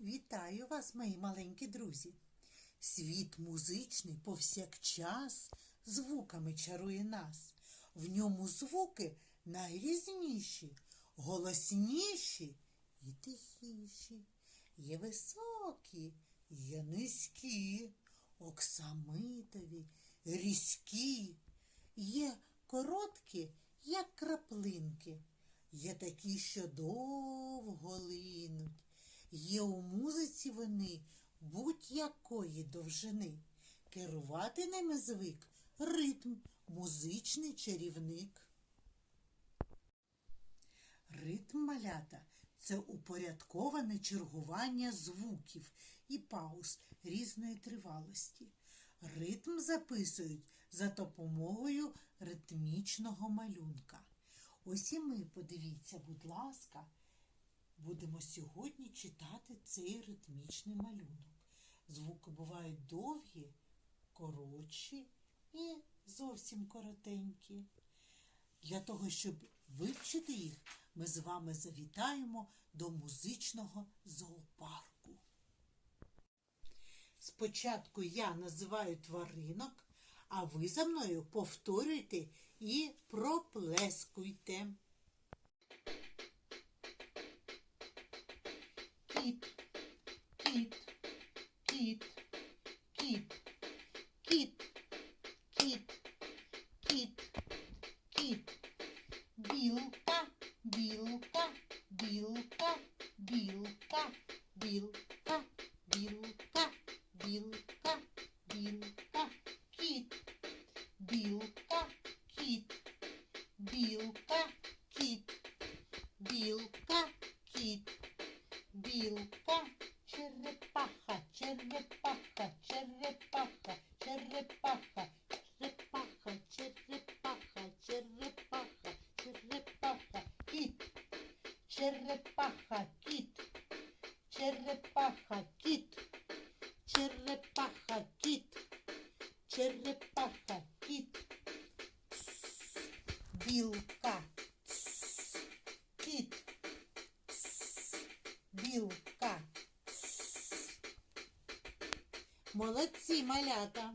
Вітаю вас, мої маленькі друзі. Світ музичний повсякчас звуками чарує нас. В ньому звуки найрізніші, голосніші і тихіші. Є високі, є низькі, оксамитові, різкі, є короткі, як краплинки. Є такі, що довго линуть. Є у музиці вони будь-якої довжини. Керувати ними звик ритм, музичний чарівник. Ритм малята це упорядковане чергування звуків і пауз різної тривалості. Ритм записують за допомогою ритмічного малюнка. Ось і ми, подивіться, будь ласка, будемо сьогодні читати цей ритмічний малюнок. Звуки бувають довгі, коротші і зовсім коротенькі. Для того, щоб вивчити їх, ми з вами завітаємо до музичного зоопарку. Спочатку я називаю тваринок, а ви за мною повторюйте і проплескуйте. Кіт, кіт, кіт, кіт, кіт, кіт, кіт, кіт, білка, білка, білка, білка, білка, білка, білка, білка, кіт, білка, черепаха, кіт, черепаха, кіт, черепаха, кіт, черепаха, кіт, білка, кіт, білка. Молодці, малята.